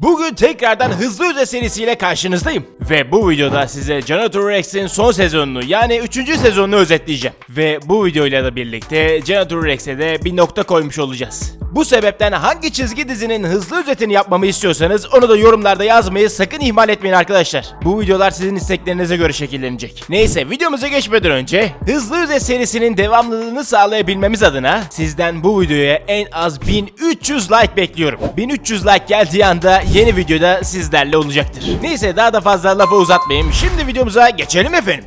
Bugün tekrardan Hızlı Öze serisiyle karşınızdayım. Ve bu videoda size Janitor Rex'in son sezonunu yani 3. sezonunu özetleyeceğim. Ve bu videoyla da birlikte Janitor Rex'e de bir nokta koymuş olacağız. Bu sebepten hangi çizgi dizinin hızlı özetini yapmamı istiyorsanız onu da yorumlarda yazmayı sakın ihmal etmeyin arkadaşlar. Bu videolar sizin isteklerinize göre şekillenecek. Neyse videomuza geçmeden önce Hızlı Özet serisinin devamlılığını sağlayabilmemiz adına sizden bu videoya en az 1300 like bekliyorum. 1300 like geldiği anda yeni videoda sizlerle olacaktır. Neyse daha da fazla lafı uzatmayayım. Şimdi videomuza geçelim efendim.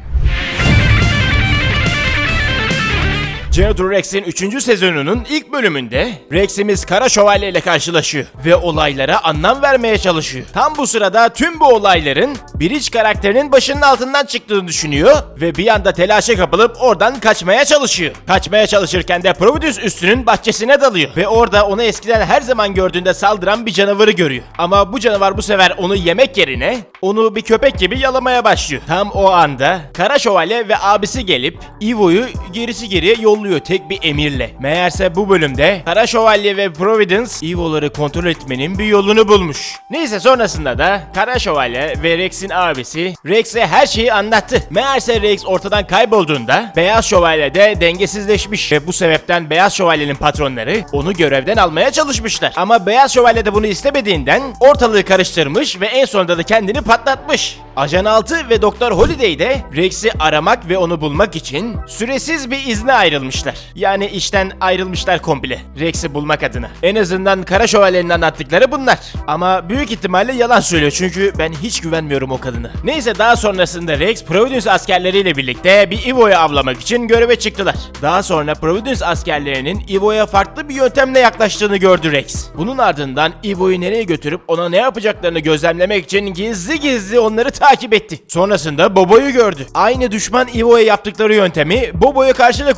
Janitor Rex'in 3. sezonunun ilk bölümünde Rex'imiz Kara Şövalye ile karşılaşıyor ve olaylara anlam vermeye çalışıyor. Tam bu sırada tüm bu olayların Bridge karakterinin başının altından çıktığını düşünüyor ve bir anda telaşa kapılıp oradan kaçmaya çalışıyor. Kaçmaya çalışırken de Providus üstünün bahçesine dalıyor ve orada onu eskiden her zaman gördüğünde saldıran bir canavarı görüyor. Ama bu canavar bu sefer onu yemek yerine onu bir köpek gibi yalamaya başlıyor. Tam o anda Kara Şövalye ve abisi gelip Ivo'yu gerisi geriye yolluyor tek bir emirle. Meğerse bu bölümde Kara Şövalye ve Providence Ivo'ları kontrol etmenin bir yolunu bulmuş. Neyse sonrasında da Kara Şövalye ve Rex'in abisi Rex'e her şeyi anlattı. Meğerse Rex ortadan kaybolduğunda Beyaz Şövalye de dengesizleşmiş ve bu sebepten Beyaz Şövalye'nin patronları onu görevden almaya çalışmışlar. Ama Beyaz Şövalye de bunu istemediğinden ortalığı karıştırmış ve en sonunda da kendini patlatmış. Ajan 6 ve Doktor Holiday de Rex'i aramak ve onu bulmak için süresiz bir izne ayrılmışlar. Yani işten ayrılmışlar komple. Rex'i bulmak adına. En azından Kara Şövalye'nin anlattıkları bunlar. Ama büyük ihtimalle yalan söylüyor çünkü ben hiç güvenmiyorum o kadına. Neyse daha sonrasında Rex Providence askerleriyle birlikte bir Ivo'yu avlamak için göreve çıktılar. Daha sonra Providence askerlerinin Ivo'ya farklı bir yöntemle yaklaştığını gördü Rex. Bunun ardından Ivo'yu nereye götürüp ona ne yapacaklarını gözlemlemek için gizli gizli onları takip etti. Sonrasında Bobo'yu gördü. Aynı düşman Ivo'ya yaptıkları yöntemi Bobo'ya karşı da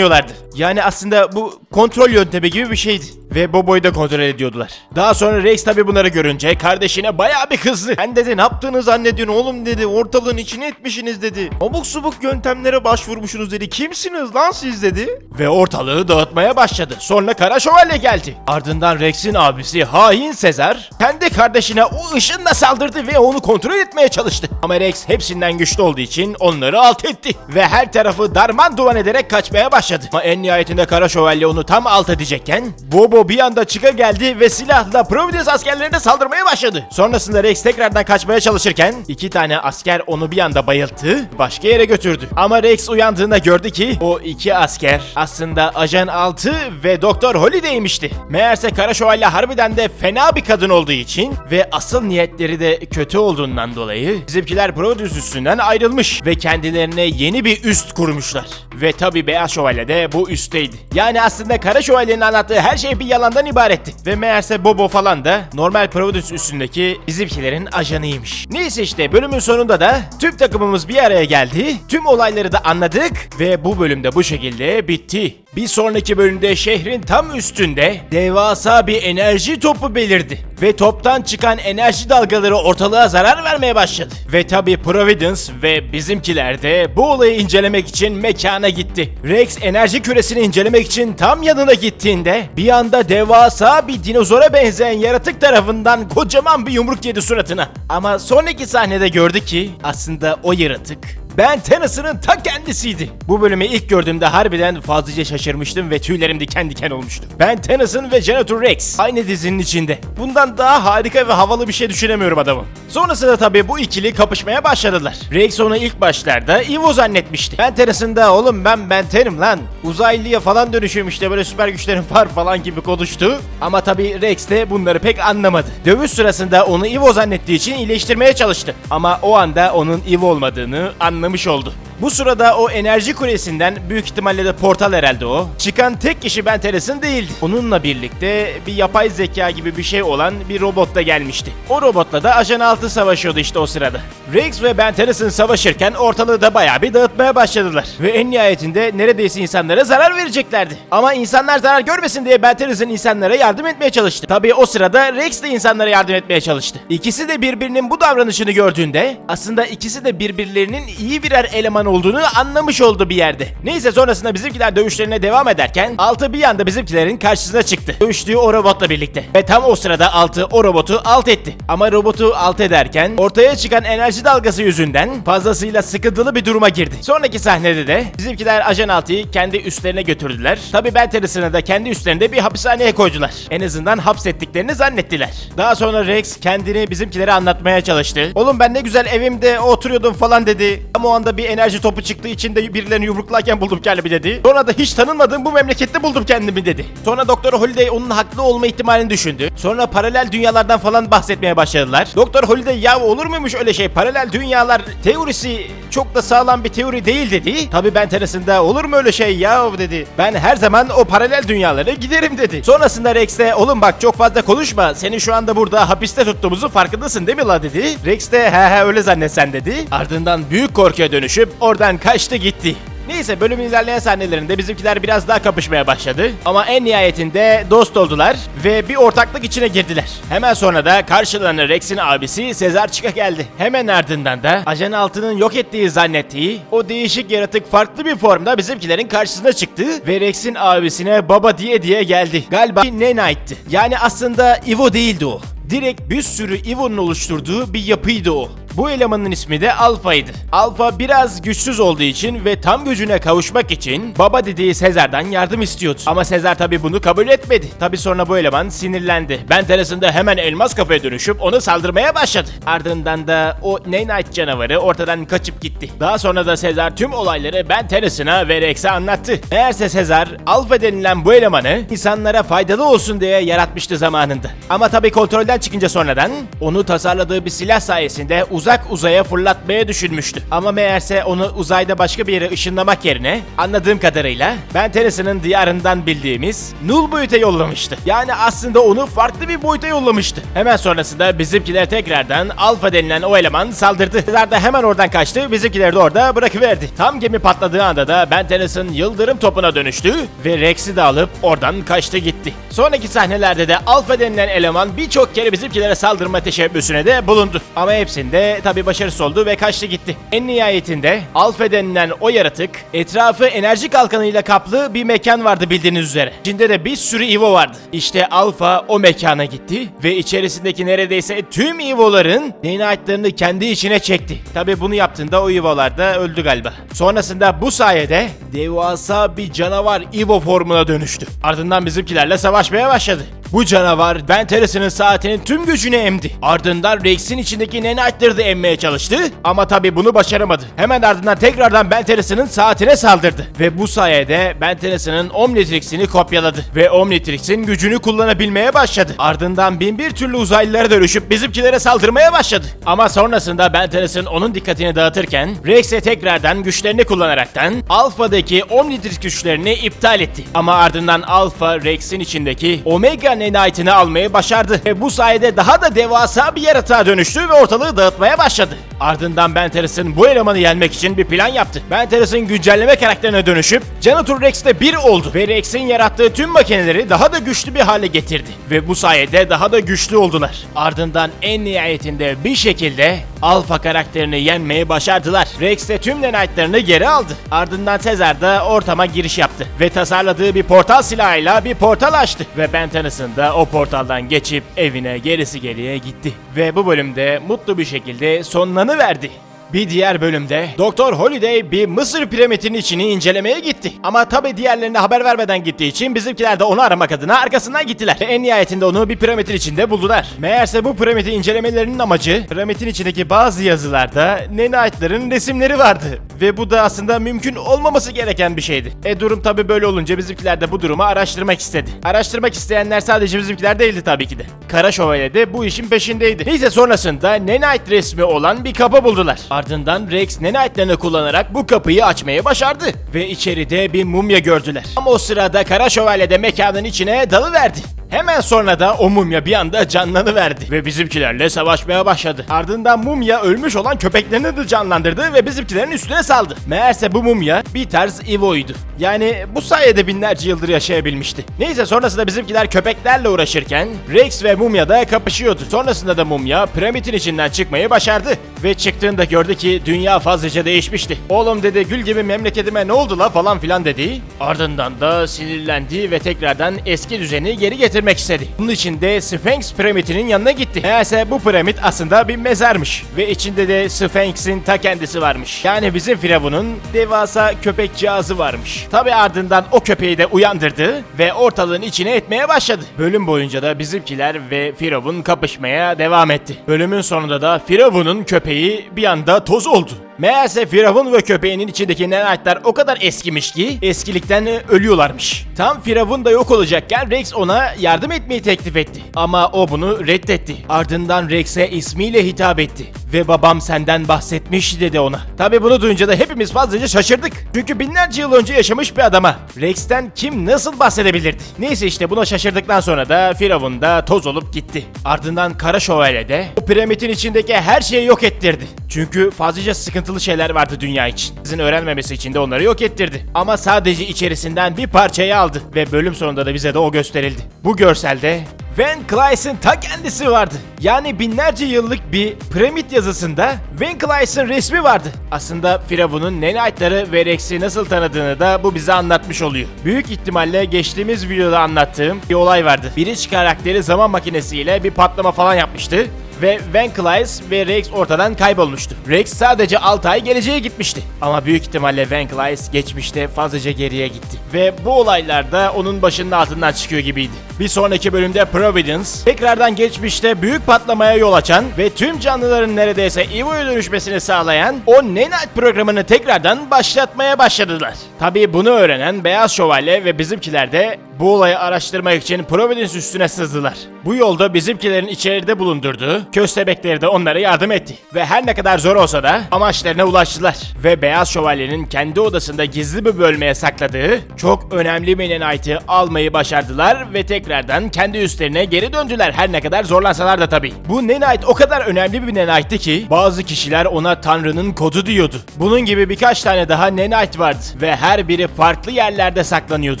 kullanıyorlardı. Yani aslında bu kontrol yöntemi gibi bir şeydi. Ve Bobo'yu da kontrol ediyordular. Daha sonra Rex tabi bunları görünce kardeşine bayağı bir kızdı. Ben dedi ne yaptığını zannediyorsun oğlum dedi. Ortalığın içine etmişsiniz dedi. Abuk subuk yöntemlere başvurmuşsunuz dedi. Kimsiniz lan siz dedi. Ve ortalığı dağıtmaya başladı. Sonra Kara Şövalye geldi. Ardından Rex'in abisi hain Sezar kendi kardeşine o ışınla saldırdı ve onu kontrol etmeye çalıştı. Ama Rex hepsinden güçlü olduğu için onları alt etti. Ve her tarafı darman duman ederek kaçmaya başladı. Ama en nihayetinde Kara Şövalye onu tam alt edecekken Bobo bir anda çıka geldi ve silahla Providence askerlerine saldırmaya başladı. Sonrasında Rex tekrardan kaçmaya çalışırken iki tane asker onu bir anda bayılttı, başka yere götürdü. Ama Rex uyandığında gördü ki o iki asker aslında Ajan 6 ve Doktor Holiday'mişti. Meğerse Kara Şövalye harbiden de fena bir kadın olduğu için ve asıl niyetleri de kötü olduğundan dolayı bizimkiler Providence üstünden ayrılmış ve kendilerine yeni bir üst kurmuşlar. Ve tabi Beyaz Şövalye de bu üstteydi. Yani aslında Kara Şövalye'nin anlattığı her şey bir yalandan ibaretti. Ve meğerse Bobo falan da normal Providence üstündeki bizimkilerin ajanıymış. Neyse işte bölümün sonunda da tüm takımımız bir araya geldi. Tüm olayları da anladık ve bu bölümde bu şekilde bitti. Bir sonraki bölümde şehrin tam üstünde devasa bir enerji topu belirdi. Ve toptan çıkan enerji dalgaları ortalığa zarar vermeye başladı. Ve tabi Providence ve bizimkiler de bu olayı incelemek için mekana gitti. Rex enerji küresini incelemek için tam yanına gittiğinde bir anda devasa bir dinozora benzeyen yaratık tarafından kocaman bir yumruk yedi suratına. Ama sonraki sahnede gördü ki aslında o yaratık ben Tennyson'ın ta kendisiydi. Bu bölümü ilk gördüğümde harbiden fazlaca şaşırmıştım ve tüylerim diken diken olmuştu. Ben Tennyson ve Janitor Rex aynı dizinin içinde. Bundan daha harika ve havalı bir şey düşünemiyorum adamım. Sonrasında tabii bu ikili kapışmaya başladılar. Rex onu ilk başlarda Evo zannetmişti. Ben Tennyson da oğlum ben Ben Ten'im lan. Uzaylıya falan dönüşüyorum işte böyle süper güçlerim var falan gibi konuştu. Ama tabii Rex de bunları pek anlamadı. Dövüş sırasında onu Evo zannettiği için iyileştirmeye çalıştı. Ama o anda onun Evo olmadığını anlamış oldu. Bu sırada o enerji kulesinden büyük ihtimalle de portal herhalde o. Çıkan tek kişi Ben Tennyson değildi. Onunla birlikte bir yapay zeka gibi bir şey olan bir robot da gelmişti. O robotla da Ajan 6 savaşıyordu işte o sırada. Rex ve Ben Tennyson savaşırken ortalığı da bayağı bir dağıtmaya başladılar. Ve en nihayetinde neredeyse insanlara zarar vereceklerdi. Ama insanlar zarar görmesin diye Ben Tennyson insanlara yardım etmeye çalıştı. Tabii o sırada Rex de insanlara yardım etmeye çalıştı. İkisi de birbirinin bu davranışını gördüğünde aslında ikisi de birbirlerinin iyi birer eleman falan olduğunu anlamış oldu bir yerde. Neyse sonrasında bizimkiler dövüşlerine devam ederken Altı bir anda bizimkilerin karşısına çıktı. Dövüştüğü o robotla birlikte. Ve tam o sırada Altı o robotu alt etti. Ama robotu alt ederken ortaya çıkan enerji dalgası yüzünden fazlasıyla sıkıntılı bir duruma girdi. Sonraki sahnede de bizimkiler Ajan Altı'yı kendi üstlerine götürdüler. Tabi Ben Terras'ını da kendi üstlerinde bir hapishaneye koydular. En azından hapsettiklerini zannettiler. Daha sonra Rex kendini bizimkilere anlatmaya çalıştı. Oğlum ben ne güzel evimde oturuyordum falan dedi. Ama o anda bir enerji topu çıktığı için de birilerini yumruklarken buldum kendimi dedi. Sonra da hiç tanınmadığım bu memlekette buldum kendimi dedi. Sonra Doktor Holiday onun haklı olma ihtimalini düşündü. Sonra paralel dünyalardan falan bahsetmeye başladılar. Doktor Holiday ya olur muymuş öyle şey paralel dünyalar teorisi çok da sağlam bir teori değil dedi. Tabi ben teresinde olur mu öyle şey ya dedi. Ben her zaman o paralel dünyalara giderim dedi. Sonrasında Rex de oğlum bak çok fazla konuşma. Seni şu anda burada hapiste tuttuğumuzu farkındasın değil mi la dedi. Rex de he he öyle zannetsen dedi. Ardından büyük korkuya dönüşüp oradan kaçtı gitti. Neyse bölümün ilerleyen sahnelerinde bizimkiler biraz daha kapışmaya başladı. Ama en nihayetinde dost oldular ve bir ortaklık içine girdiler. Hemen sonra da karşılarına Rex'in abisi Sezar Çıka geldi. Hemen ardından da Ajan Altı'nın yok ettiği zannettiği o değişik yaratık farklı bir formda bizimkilerin karşısına çıktı ve Rex'in abisine baba diye diye geldi. Galiba Nenite'ti. Yani aslında Ivo değildi o. Direkt bir sürü Evo'nun oluşturduğu bir yapıydı o. Bu elemanın ismi de Alfa'ydı. Alfa biraz güçsüz olduğu için ve tam gücüne kavuşmak için baba dediği Sezar'dan yardım istiyordu. Ama Sezar tabi bunu kabul etmedi. Tabi sonra bu eleman sinirlendi. Ben terasında hemen elmas kafaya dönüşüp onu saldırmaya başladı. Ardından da o Nenite canavarı ortadan kaçıp gitti. Daha sonra da Sezar tüm olayları Ben Teras'ına ve Rex'e anlattı. Meğerse Sezar Alfa denilen bu elemanı insanlara faydalı olsun diye yaratmıştı zamanında. Ama tabi kontrolden çıkınca sonradan onu tasarladığı bir silah sayesinde uzak uzaya fırlatmaya düşünmüştü. Ama meğerse onu uzayda başka bir yere ışınlamak yerine anladığım kadarıyla Ben Teras'ının diyarından bildiğimiz Null boyuta yollamıştı. Yani aslında onu farklı bir boyuta yollamıştı. Hemen sonrasında bizimkiler tekrardan Alfa denilen o eleman saldırdı. Sezar da hemen oradan kaçtı. Bizimkileri de orada bırakıverdi. Tam gemi patladığı anda da Ben Teras'ın yıldırım topuna dönüştü ve Rex'i de alıp oradan kaçtı gitti. Sonraki sahnelerde de Alfa denilen eleman birçok kere bizimkilere saldırma teşebbüsüne de bulundu. Ama hepsinde tabi başarısız oldu ve kaçtı gitti. En nihayetinde Alfa denilen o yaratık etrafı enerji kalkanıyla kaplı bir mekan vardı bildiğiniz üzere. İçinde de bir sürü Evo vardı. İşte Alfa o mekana gitti ve içerisindeki neredeyse tüm Evo'ların Nenite'larını kendi içine çekti. Tabi bunu yaptığında o Evo'lar da öldü galiba. Sonrasında bu sayede devasa bir canavar Evo formuna dönüştü. Ardından bizimkilerle savaşmaya başladı. Bu canavar Ben Teras'ın saatinin tüm gücünü emdi. Ardından Rex'in içindeki Nenite'ları da emmeye çalıştı ama tabi bunu başaramadı. Hemen ardından tekrardan Ben Teras'ın saatine saldırdı. Ve bu sayede Ben Teras'ın Omnitrix'ini kopyaladı. Ve Omnitrix'in gücünü kullanabilmeye başladı. Ardından bin bir türlü uzaylılara dönüşüp bizimkilere saldırmaya başladı. Ama sonrasında Ben Teras'ın onun dikkatini dağıtırken Rex'e tekrardan güçlerini kullanaraktan Alpha'daki Omnitrix güçlerini iptal etti. Ama ardından Alpha Rex'in içindeki Omega Nenite'ini almayı başardı. Ve bu sayede daha da devasa bir yaratığa dönüştü ve ortalığı dağıtmaya başladı. Ardından Ben Teras'ın bu elemanı yenmek için bir plan yaptı. Ben Teras'ın güncelleme karakterine dönüşüp Janitor Rex'te bir oldu. Ve Rex'in yarattığı tüm makineleri daha da güçlü bir hale getirdi. Ve bu sayede daha da güçlü oldular. Ardından en nihayetinde bir şekilde Alpha karakterini yenmeyi başardılar. Rex de tüm Nenite'larını geri aldı. Ardından Caesar da ortama giriş yaptı. Ve tasarladığı bir portal silahıyla bir portal açtı. Ve Ben Tennysson da o portaldan geçip evine gerisi geriye gitti. Ve bu bölümde mutlu bir şekilde sonlanıverdi. Bir diğer bölümde Doktor Holiday bir Mısır piramidinin içini incelemeye gitti. Ama tabi diğerlerine haber vermeden gittiği için bizimkiler de onu aramak adına arkasından gittiler. Ve en nihayetinde onu bir piramidin içinde buldular. Meğerse bu piramidi incelemelerinin amacı piramidin içindeki bazı yazılarda Nenite'ların resimleri vardı. Ve bu da aslında mümkün olmaması gereken bir şeydi. E durum tabi böyle olunca bizimkiler de bu durumu araştırmak istedi. Araştırmak isteyenler sadece bizimkiler değildi tabii ki de. Kara Şövalye de bu işin peşindeydi. Neyse sonrasında Nenite resmi olan bir kapı buldular. Ardından Rex Nenite'lerini kullanarak bu kapıyı açmayı başardı. Ve içeride bir mumya gördüler. Ama o sırada Kara Şövalye de mekanın içine dalıverdi. Hemen sonra da o mumya bir anda canlanıverdi ve bizimkilerle savaşmaya başladı. Ardından mumya ölmüş olan köpeklerini de canlandırdı ve bizimkilerin üstüne saldı. Meğerse bu mumya bir tarz Evo'ydu. Yani bu sayede binlerce yıldır yaşayabilmişti. Neyse sonrasında bizimkiler köpeklerle uğraşırken Rex ve mumya da kapışıyordu. Sonrasında da mumya piramidin içinden çıkmayı başardı. Ve çıktığında gördü ki dünya fazlaca değişmişti. Oğlum dedi gül gibi memleketime ne oldu la falan filan dedi. Ardından da sinirlendi ve tekrardan eski düzeni geri getirmek istedi. Bunun için de Sphinx piramidinin yanına gitti. Meğerse bu piramit aslında bir mezarmış. Ve içinde de Sphinx'in ta kendisi varmış. Yani bizim firavunun devasa köpek cihazı varmış. Tabi ardından o köpeği de uyandırdı ve ortalığın içine etmeye başladı. Bölüm boyunca da bizimkiler ve firavun kapışmaya devam etti. Bölümün sonunda da firavunun köpeği bir anda toz oldu. Meğerse Firavun ve köpeğinin içindeki nenaytlar o kadar eskimiş ki eskilikten ölüyorlarmış. Tam Firavun da yok olacakken Rex ona yardım etmeyi teklif etti. Ama o bunu reddetti. Ardından Rex'e ismiyle hitap etti. Ve babam senden bahsetmiş dedi ona. Tabi bunu duyunca da hepimiz fazlaca şaşırdık. Çünkü binlerce yıl önce yaşamış bir adama Rex'ten kim nasıl bahsedebilirdi? Neyse işte buna şaşırdıktan sonra da Firavun da toz olup gitti. Ardından Kara Şövalye de o piramidin içindeki her şeyi yok ettirdi. Çünkü fazlaca sıkıntılı şeyler vardı dünya için. Sizin öğrenmemesi için de onları yok ettirdi. Ama sadece içerisinden bir parçayı aldı ve bölüm sonunda da bize de o gösterildi. Bu görselde Van Clys'ın ta kendisi vardı. Yani binlerce yıllık bir piramit yazısında Van Clys'ın resmi vardı. Aslında Firavun'un Nenite'ları ve Rex'i nasıl tanıdığını da bu bize anlatmış oluyor. Büyük ihtimalle geçtiğimiz videoda anlattığım bir olay vardı. Biriç karakteri zaman makinesiyle bir patlama falan yapmıştı ve Van Clys ve Rex ortadan kaybolmuştu. Rex sadece 6 ay geleceğe gitmişti. Ama büyük ihtimalle Van Clys geçmişte fazlaca geriye gitti. Ve bu olaylarda onun başının altından çıkıyor gibiydi. Bir sonraki bölümde Providence tekrardan geçmişte büyük patlamaya yol açan ve tüm canlıların neredeyse Evo'ya dönüşmesini sağlayan o Nenite programını tekrardan başlatmaya başladılar. Tabii bunu öğrenen Beyaz Şövalye ve bizimkiler de bu olayı araştırmak için Providence üstüne sızdılar. Bu yolda bizimkilerin içeride bulundurduğu köstebekleri de onlara yardım etti. Ve her ne kadar zor olsa da amaçlarına ulaştılar. Ve Beyaz Şövalye'nin kendi odasında gizli bir bölmeye sakladığı çok önemli Nenite'i almayı başardılar ve tekrardan kendi üstlerine geri döndüler her ne kadar zorlansalar da tabii. Bu Nenite o kadar önemli bir Nenite'ti ki bazı kişiler ona Tanrı'nın kodu diyordu. Bunun gibi birkaç tane daha Nenite vardı ve her biri farklı yerlerde saklanıyordu.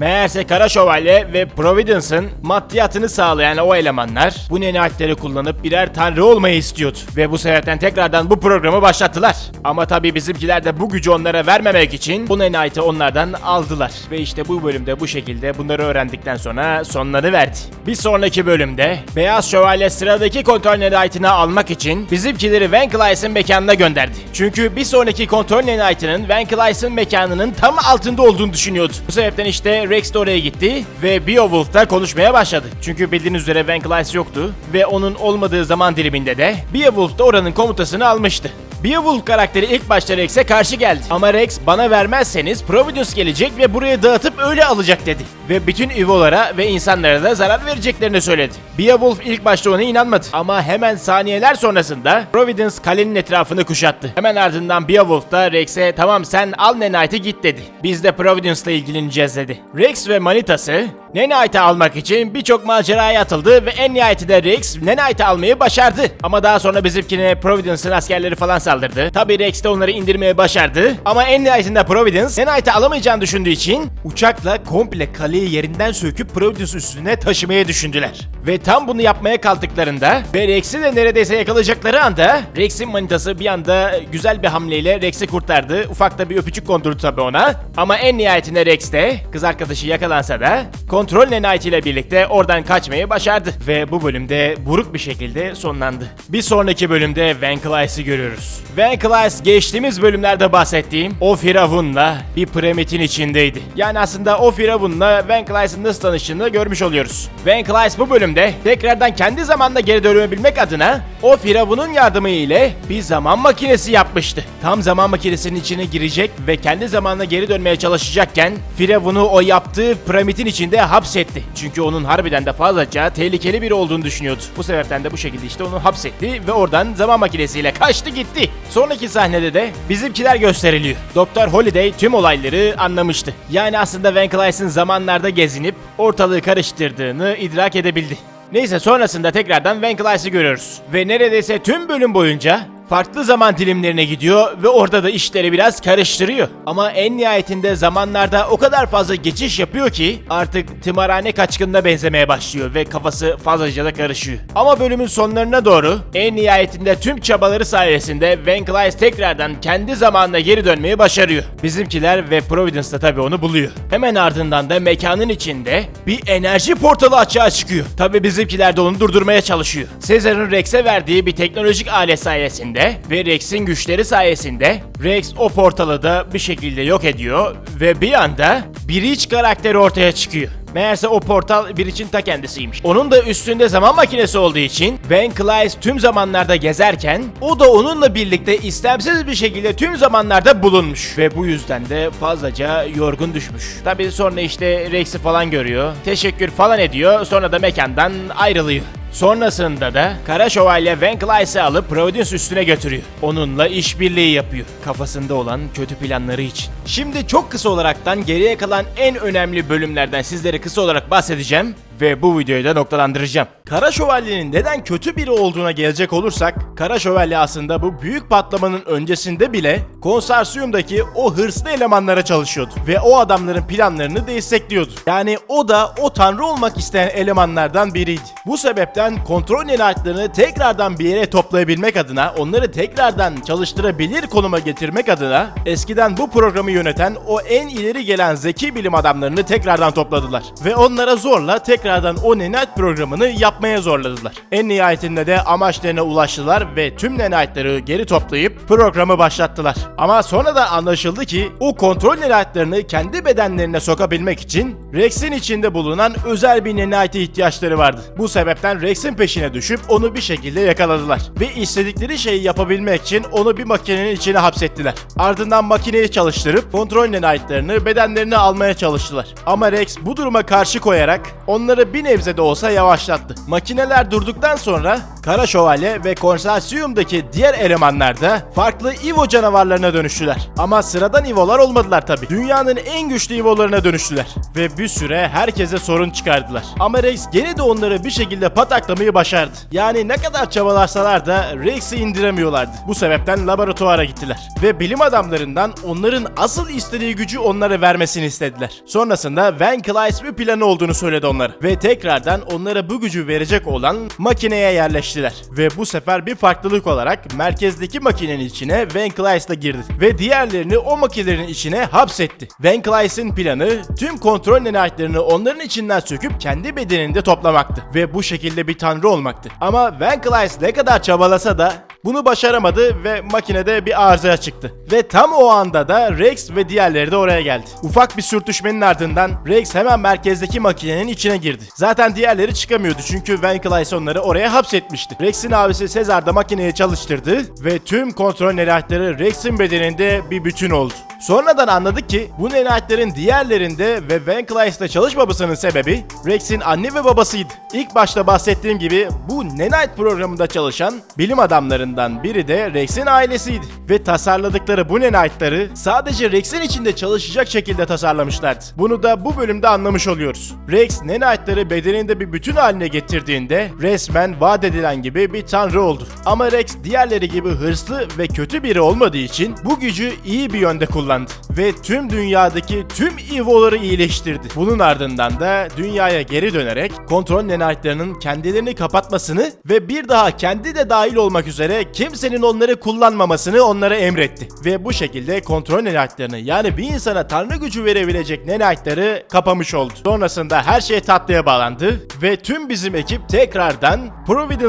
Meğerse Kara Şövalye ve Providence'ın maddiyatını sağlayan o elemanlar bu Nenite'leri kullanıp birer tanrı olmayı istiyordu. Ve bu sebepten tekrardan bu programı başlattılar. Ama tabii bizimkiler de bu gücü onlara vermemek için bu Nenite'i onlardan aldılar. Ve işte bu bölümde bu şekilde bunları öğrendikten sonra sonları verdi. Bir sonraki bölümde Beyaz Şövalye sıradaki kontrol Nenite'ini almak için bizimkileri Van Clys'ın mekanına gönderdi. Çünkü bir sonraki kontrol Nenite'ının Van Clys'ın mekanının tam altında olduğunu düşünüyordu. Bu sebepten işte Rex de oraya gitti ve Beowulf'ta konuşmaya başladı. Çünkü bildiğiniz üzere Van Clys yoktu ve onun olmadığı zaman diliminde de Beowulf da oranın komutasını almıştı. Beowulf karakteri ilk başta Rex'e karşı geldi. Ama Rex bana vermezseniz Providence gelecek ve burayı dağıtıp öyle alacak dedi. Ve bütün Evo'lara ve insanlara da zarar vereceklerini söyledi. Beowulf ilk başta ona inanmadı. Ama hemen saniyeler sonrasında Providence kalenin etrafını kuşattı. Hemen ardından Beowulf da Rex'e tamam sen al Nenite'i git dedi. Biz de Providence'la ilgileneceğiz dedi. Rex ve manitası Nenite'i almak için birçok maceraya atıldı ve en nihayetinde Rex Nenite'i almayı başardı. Ama daha sonra bizimkine Providence'ın askerleri falan saldırdı. Tabi Rex de onları indirmeye başardı. Ama en nihayetinde Providence Nenite'i alamayacağını düşündüğü için uçakla komple kaleyi yerinden söküp Providence üstüne taşımaya düşündüler. Ve tam bunu yapmaya kalktıklarında ve Rex'i de neredeyse yakalayacakları anda Rex'in manitası bir anda güzel bir hamleyle Rex'i kurtardı. Ufak da bir öpücük kondurdu tabi ona. Ama en nihayetinde Rex de kız arkadaşı yakalansa da kontrol Nenite ile birlikte oradan kaçmayı başardı. Ve bu bölümde buruk bir şekilde sonlandı. Bir sonraki bölümde Van Clys'i görüyoruz. Van Clys geçtiğimiz bölümlerde bahsettiğim o firavunla bir piramidin içindeydi. Yani aslında o firavunla Van Clys'ın nasıl tanıştığını görmüş oluyoruz. Van Clys bu bölümde tekrardan kendi zamanına geri dönebilmek adına o firavunun yardımı ile bir zaman makinesi yapmıştı. Tam zaman makinesinin içine girecek ve kendi zamanına geri dönmeye çalışacakken firavunu o yaptığı piramidin içinde hapsetti. Çünkü onun harbiden de fazlaca tehlikeli biri olduğunu düşünüyordu. Bu sebepten de bu şekilde işte onu hapsetti ve oradan zaman makinesiyle kaçtı gitti. Sonraki sahnede de bizimkiler gösteriliyor. Doktor Holiday tüm olayları anlamıştı. Yani aslında Van Clys'ın zamanlarda gezinip ortalığı karıştırdığını idrak edebildi. Neyse sonrasında tekrardan Van Clyce'ı görüyoruz. Ve neredeyse tüm bölüm boyunca farklı zaman dilimlerine gidiyor ve orada da işleri biraz karıştırıyor. Ama en nihayetinde zamanlarda o kadar fazla geçiş yapıyor ki artık tımarhane kaçkınına benzemeye başlıyor ve kafası fazlaca da karışıyor. Ama bölümün sonlarına doğru en nihayetinde tüm çabaları sayesinde Van Clyce tekrardan kendi zamanına geri dönmeyi başarıyor. Bizimkiler ve Providence da tabii onu buluyor. Hemen ardından da mekanın içinde bir enerji portalı açığa çıkıyor. Tabii bizimkiler de onu durdurmaya çalışıyor. Caesar'ın Rex'e verdiği bir teknolojik alet sayesinde ve Rex'in güçleri sayesinde Rex o portalı da bir şekilde yok ediyor ve bir anda Breach karakteri ortaya çıkıyor. Meğerse o portal Breach'in ta kendisiymiş. Onun da üstünde zaman makinesi olduğu için Van Clyce tüm zamanlarda gezerken o da onunla birlikte istemsiz bir şekilde tüm zamanlarda bulunmuş. Ve bu yüzden de fazlaca yorgun düşmüş. Tabi sonra işte Rex'i falan görüyor. Teşekkür falan ediyor. Sonra da mekandan ayrılıyor. Sonrasında da Kara Şövalye Van Clyce'ı alıp Providence üstüne götürüyor. Onunla işbirliği yapıyor. Kafasında olan kötü planları için. Şimdi çok kısa olaraktan geriye kalan en önemli bölümlerden sizlere kısa olarak bahsedeceğim ve bu videoyu da noktalandıracağım. Kara Şövalye'nin neden kötü biri olduğuna gelecek olursak, Kara Şövalye aslında bu büyük patlamanın öncesinde bile konsorsiyumdaki o hırslı elemanlara çalışıyordu ve o adamların planlarını destekliyordu. Yani o da o tanrı olmak isteyen elemanlardan biriydi. Bu sebepten kontrol enayetlerini tekrardan bir yere toplayabilmek adına, onları tekrardan çalıştırabilir konuma getirmek adına eskiden bu programı yöneten o en ileri gelen zeki bilim adamlarını tekrardan topladılar. Ve onlara zorla tekrardan o Nenite programını yapmaya zorladılar. En nihayetinde de amaçlarına ulaştılar ve tüm Nenite'ları geri toplayıp programı başlattılar. Ama sonra da anlaşıldı ki o kontrol Nenite'larını kendi bedenlerine sokabilmek için Rex'in içinde bulunan özel bir Nenite'e ihtiyaçları vardı. Bu sebepten Rex'in peşine düşüp onu bir şekilde yakaladılar. Ve istedikleri şeyi yapabilmek için onu bir makinenin içine hapsettiler. Ardından makineyi çalıştırıp kontrol Nenite'larını bedenlerine almaya çalıştılar. Ama Rex bu duruma karşı koyarak onları bir nebze de olsa yavaşlattı. Makineler durduktan sonra Kara Şövalye ve konsorsiyumdaki diğer elemanlar da farklı Evo canavarlarına dönüştüler. Ama sıradan Evo'lar olmadılar tabi. Dünyanın en güçlü Evo'larına dönüştüler. Ve bir süre herkese sorun çıkardılar. Ama Rex gene de onları bir şekilde pataklamayı başardı. Yani ne kadar çabalarsalar da Rex'i indiremiyorlardı. Bu sebepten laboratuvara gittiler. Ve bilim adamlarından onların asıl istediği gücü onlara vermesini istediler. Sonrasında Van Clyce bir planı olduğunu söyledi onlara. Ve tekrardan onlara bu gücü verecek olan makineye yerleştiler. Ve bu sefer bir farklılık olarak merkezdeki makinenin içine Van Clyce da girdi. Ve diğerlerini o makinelerin içine hapsetti. Van Clyce'in planı tüm kontrol nenayetlerini onların içinden söküp kendi bedeninde toplamaktı. Ve bu şekilde bir tanrı olmaktı. Ama Van Clyce ne kadar çabalasa da bunu başaramadı ve makinede bir arızaya çıktı. Ve tam o anda da Rex ve diğerleri de oraya geldi. Ufak bir sürtüşmenin ardından Rex hemen merkezdeki makinenin içine girdi. Zaten diğerleri çıkamıyordu çünkü Van Clyce onları oraya hapsetmişti. Rex'in abisi Sezar da makineyi çalıştırdı ve tüm kontrol nenayetleri Rex'in bedeninde bir bütün oldu. Sonradan anladık ki bu nenayetlerin diğerlerinde ve Van Clyce'da çalışmamasının sebebi Rex'in anne ve babasıydı. İlk başta bahsettiğim gibi bu Nenite programında çalışan bilim adamlarından biri de Rex'in ailesiydi. Ve tasarladıkları bu Nenite'ları sadece Rex'in içinde çalışacak şekilde tasarlamışlardı. Bunu da bu bölümde anlamış oluyoruz. Rex Nenite'ları bedeninde bir bütün haline getirdiğinde resmen vaat edilen gibi bir tanrı oldu. Ama Rex diğerleri gibi hırslı ve kötü biri olmadığı için bu gücü iyi bir yönde kullandı ve tüm dünyadaki tüm Evo'ları iyileştirdi. Bunun ardından da dünyaya geri dönerek kontrol nenayetlerinin kendilerini kapatmasını ve bir daha kendi de dahil olmak üzere kimsenin onları kullanmamasını onlara emretti. Ve bu şekilde kontrol nenayetlerini yani bir insana tanrı gücü verebilecek nenayetleri kapamış oldu. Sonrasında her şey tatlıya bağlandı ve tüm bizim ekip tekrardan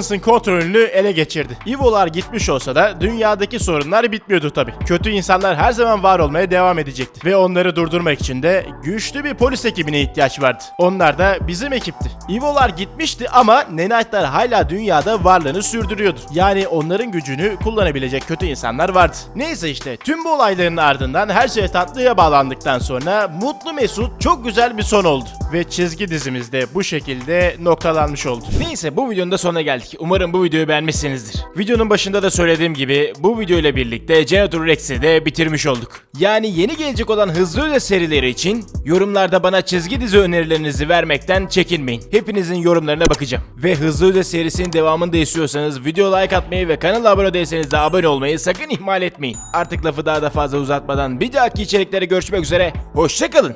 Providence'ın kontrolünü ele geçirdi. Evo'lar gitmiş olsa da dünyadaki sorunlar bitmiyordu tabi. Kötü insanlar her zaman var olmaya devam edecekti. Ve onları durdurmak için de güçlü bir polis ekibine ihtiyaç vardı. Onlar da bizim ekipti. Evo'lar gitmişti ama Nenite'lar hala dünyada varlığını sürdürüyordu. Yani onların gücünü kullanabilecek kötü insanlar vardı. Neyse işte tüm bu olayların ardından her şey tatlıya bağlandıktan sonra mutlu mesut çok güzel bir son oldu. Ve çizgi dizimiz de bu şekilde noktalanmış oldu. Neyse bu videonun da sonuna geldik. Umarım bu videoyu beğenmişsinizdir. Videonun başında da söylediğim gibi bu video ile birlikte Janitor Rex'i de bitirmiş olduk. Yani yeni gelecek olan hızlı öyle serileri için yorumlarda bana çizgi dizi önerilerinizi vermekten çekinmeyin. Hepinizin yorumlarına bakacağım. Ve hızlı öyle serisinin devamını da istiyorsanız video like atmayı ve kanala abone değilseniz de abone olmayı sakın ihmal etmeyin. Artık lafı daha da fazla uzatmadan bir dahaki içeriklere görüşmek üzere. Hoşçakalın.